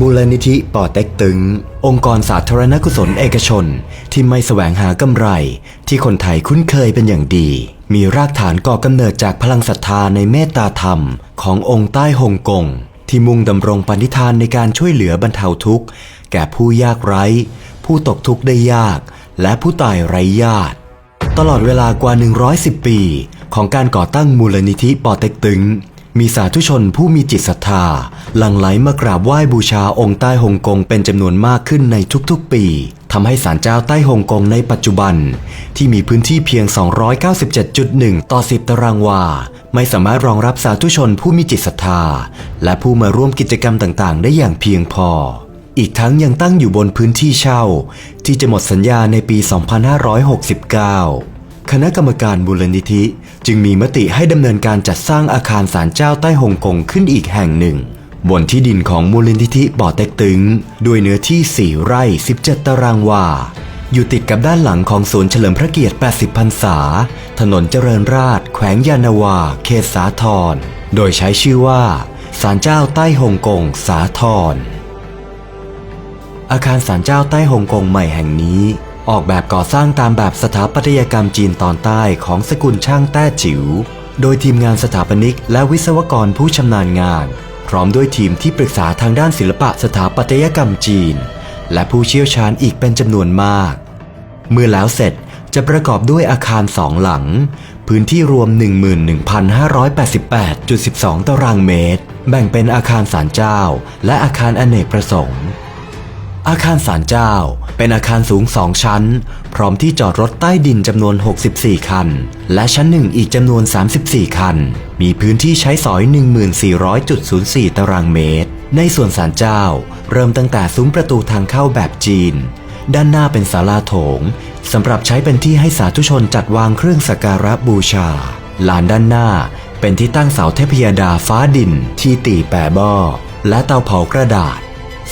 มูลนิธิป่อเต็กตึง องค์กรสาธารณกุศลเอกชน ที่ไม่แสวงหากำไร ที่คนไทยคุ้นเคยเป็นอย่างดี มีรากฐานก่อกำเนิดจากพลังศรัทธาในเมตตาธรรม ขององค์ใต้ฮ่องกงที่มุ่งดำรงปณิธานในการช่วยเหลือบรรเทาทุกข์ แก่ผู้ยากไร้ ผู้ตกทุกข์ได้ยาก และผู้ตายไร้ญาติ ตลอดเวลากว่า 110 ปี ของการก่อตั้งมูลนิธิปอเต็กตึง มีสาธุชนผู้มีจิตศรัทธา หลั่งไหลมากราบไหว้บูชาองค์ใต้ฮ่องกงเป็นจำนวนมากขึ้นในทุกๆปีทำให้ศาลเจ้าใต้ฮ่องกงในปัจจุบัน ที่มีพื้นที่เพียง 297.1 ต่อ 10 ตารางวา ไม่สามารถรองรับสาธุชนผู้มีจิตศรัทธา และผู้มาร่วมกิจกรรมต่างๆ ได้อย่างเพียงพอ อีกทั้งยังตั้งอยู่บนพื้นที่เช่า ที่จะหมดสัญญาในปี 2569 คณะกรรมการมูลนิธิ จึงมีมติให้ดำเนินการจัดสร้างอาคารศาลเจ้าใต้ฮ่องกงขึ้นอีกแห่งหนึ่ง บนที่ดินของมูลนิธิบ่อเต็กตึง ด้วยเนื้อที่ 4 ไร่ 17 ตารางวา อยู่ติดกับด้านหลังของศูนย์เฉลิมพระเกียรติ 80 พรรษา ถนนเจริญราษฎร์แขวงยานนาวา เขตสาทรโดยใช้ชื่อว่าศาลเจ้าใต้ฮ่องกงสาทรอาคารศาลเจ้าใต้ฮ่องกงใหม่แห่งนี้ ออกแบบก่อสร้างตามแบบสถาปัตยกรรมจีนตอนใต้ของสกุลช่างแต้จิ๋ว โดยทีมงานสถาปนิกและวิศวกรผู้ชำนาญงาน พร้อมด้วยทีมที่ปรึกษาทางด้านศิลปะสถาปัตยกรรมจีน และผู้เชี่ยวชาญอีกเป็นจำนวนมาก เมื่อแล้วเสร็จจะประกอบด้วยอาคารสองหลัง พื้นที่รวม 11,588.12 ตารางเมตร แบ่งเป็นอาคารศาลเจ้า และอาคารอเนกประสงค์ อาคารศาลเจ้า เป็นอาคารสูงสองชั้น พร้อมที่จอดรถใต้ดินจำนวน 64 คัน และชั้นหนึ่งอีกจำนวน 34 คัน มีพื้นที่ใช้สอย 1400.04 ตารางเมตร ในส่วนศาลเจ้า เริ่มตั้งแต่ซุ้มประตูทางเข้าแบบจีน ด้านหน้าเป็นศาลาโถงสำหรับใช้เป็นที่ให้สาธุชนจัดวางเครื่องสักการะบูชา ลานด้านหน้าเป็นที่ตั้งเสาเทพยดาฟ้าดินที่ตีแปะบ้อและเตาเผากระดาษ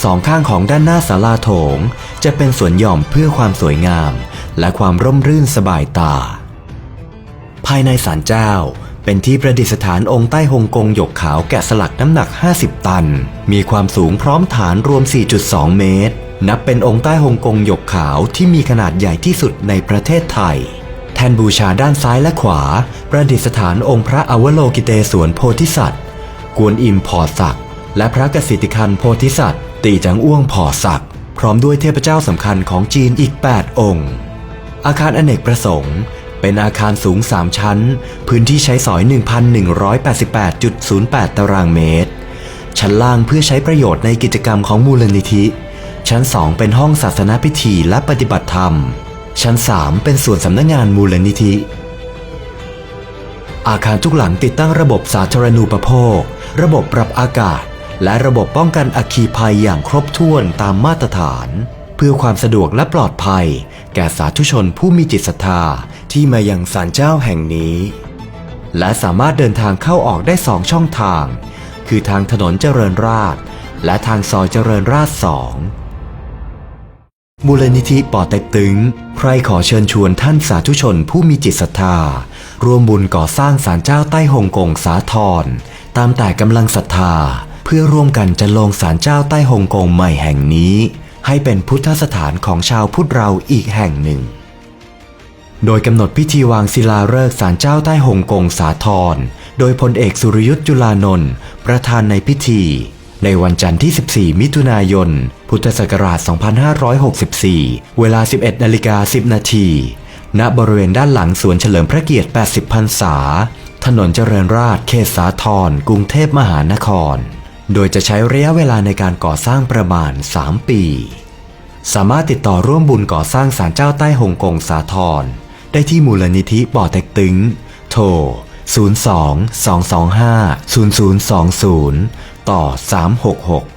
สองข้างของด้านหน้าศาลาโถง จะเป็นสวนหย่อมเพื่อความสวยงาม และความร่มรื่นสบายตา ภายในศาลเจ้าเป็นที่ประดิษฐานองค์ใต้องกงหยกขาวแกะสลักน้ำหนัก 50 ตัน มีความสูงพร้อมฐานรวม 4.2 เมตร นับเป็นองค์ใต้องกงหยกขาวที่มีขนาดใหญ่ที่สุดในประเทศไทย แทนบูชาด้านซ้ายและขวา ประดิษฐานองค์พระอวโลกิเตศวรโพธิสัตว์ กวนอิมพอศักด์และพระกสิทธิคันโพธิสัตว์ ตีจังอ้วงพอศักดิ์พร้อมด้วยเทพเจ้าสำคัญของจีนอีก 8 องค์ อาคารอเนกประสงค์ เป็นอาคารสูง 3 ชั้น พื้นที่ใช้สอย 1,188.08 ตารางเมตร ชั้นล่างเพื่อใช้ประโยชน์ในกิจกรรมของมูลนิธิ ชั้น 2 เป็นห้องศาสนาพิธีและปฏิบัติธรรม ชั้น 3 เป็นส่วนสำนักงานมูลนิธิอาคารทุกหลังติดตั้งระบบสาธารณูปโภค ระบบปรับอากาศ และระบบป้องกันอัคคีภัยอย่างครบถ้วนตามมาตรฐาน เพื่อความสะดวกและปลอดภัย แก่สาธุชนผู้มีจิตศรัทธาที่มายังศาลเจ้าแห่งนี้ และสามารถเดินทางเข้าออกได้สองช่องทาง คือทางถนนเจริญราษฎร์และทางซอยเจริญราษฎร์สองมูลนิธิป่อเต็กตึง ใครขอเชิญชวนท่านสาธุชนผู้มีจิตศรัทธา ร่วมบุญก่อสร้างศาลเจ้าใต้ฮงกงสาทรตามแต่กำลังศรัทธา พื่อร่วมกันจะลงศาลเจ้าใต้ฮ่องกงใหม่แห่งนี้ ให้เป็นพุทธสถานของชาวพุทธเราอีกแห่งหนึ่ง โดยกำหนดพิธีวางศิลาฤกษ์ศาลเจ้าใต้ฮ่องกงสาทรโดยพลเอกสุรยุทธ์จุลานนท์ประธานในพิธี ในวันจันทร์ที่ 14 มิถุนายน พุทธศักราช 2564 เวลา 11นาฬิกา10 นาทีณบริเวณด้านหลังสวนเฉลิมพระเกียรติ 80 พรรษา ถนนเจริญราษฎร์เขตสาทรกรุงเทพมหานคร โดยจะใช้ระยะเวลาในการก่อสร้างประมาณ 3 ปี สามารถติดต่อร่วมบุญก่อสร้างศาลเจ้าใต้ฮ่องกงสาทรได้ที่มูลนิธิป่อเต็กตึง โทร 02 225 0020 ต่อ 366